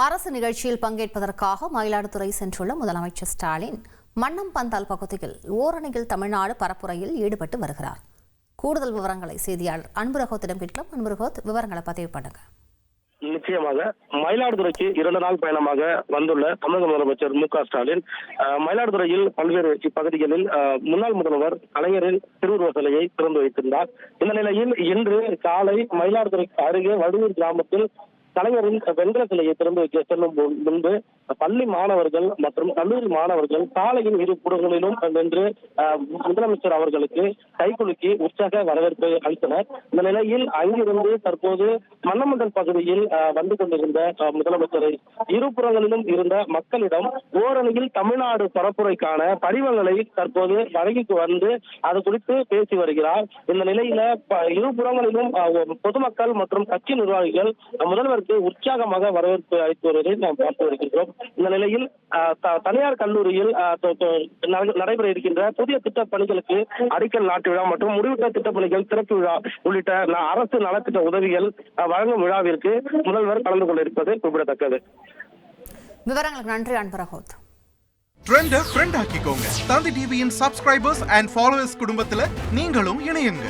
அரசு நிகழ்ச்சியில் பங்கேற்பதற்காக மயிலாடுதுறை சென்றுள்ள முதலமைச்சர் ஸ்டாலின் மன்னம் பந்தால் பகுதியில் ஓரணியில் தமிழ்நாடு பரப்புரையில் ஈடுபட்டு வருகிறார். கூடுதல் விவரங்களை செய்தியாளர் அன்புரகோத்திடம் கேட்கலாம். அன்புரகோத் விவரங்களை பதிவு பண்ணுங்க. நிச்சயமாக மயிலாடுதுறைக்கு இரண்டு நாள் பயணமாக வந்துள்ள தமிழக முதலமைச்சர் மு க ஸ்டாலின் மயிலாடுதுறையில் பல்வேறு இப்பகுதிகளில் முன்னாள் முதல்வர் கலைஞரின் திருவுருவ சிலையை திறந்து வைத்திருந்தார். இந்த நிலையில் இன்று காலை மயிலாடுதுறைக்கு அருகே வடுவூர் கிராமத்தில் கலைஞரின் வெண்கல சிலையை திறந்து வைக்க செல்லும் முன்பு பள்ளி மாணவர்கள் மற்றும் கல்லூரி மாணவர்கள் சாலையின் இரு புறங்களிலும் நின்று முதலமைச்சர் அவர்களுக்கு கைகுலுக்கி உற்சாக வரவேற்பு அளித்தனர். இந்த நிலையில் அங்கிருந்து தற்போது மன்னமண்டல் பகுதியில் வந்து கொண்டிருந்த முதலமைச்சரை இருபுறங்களிலும் இருந்த மக்களிடம் ஓரணியில் தமிழ்நாடு பரப்புரைக்கான படிவங்களை தற்போது வழங்கிக்கு வந்து அது குறித்து பேசி வருகிறார். இந்த நிலையில இருபுறங்களிலும் பொதுமக்கள் மற்றும் கட்சி நிர்வாகிகள் முதல்வர் முதல்வருக்கு உற்சாகமாக வரவேற்பு அளித்து வருவதை நாம் பார்த்து வருகின்றோம். இந்த நிலையில் தனியார் கல்லூரியில் நடைபெற இருக்கின்ற புதிய திட்ட பணிகளுக்கு அடிக்கல் நாட்டு விழா மற்றும் முடிவுற்ற திட்டப் பணிகள் திறப்பு விழா உள்ளிட்ட அரசு நலத்திட்ட உதவிகள் வழங்கும் விழாவிற்கு முதல்வர் கலந்து கொண்டிருப்பது குறிப்பிடத்தக்கது. விவரங்களுக்கு நன்றி அன்புரகோத் ட்ரெண்ட ஃப்ரெண்ட் ஆக்கிக்கோங்க. தந்தி டிவியின் சப்ஸ்கிரைபர்ஸ் அண்ட் ஃபாலோவர்ஸ் குடும்பத்துல நீங்களும் இணையுங்க.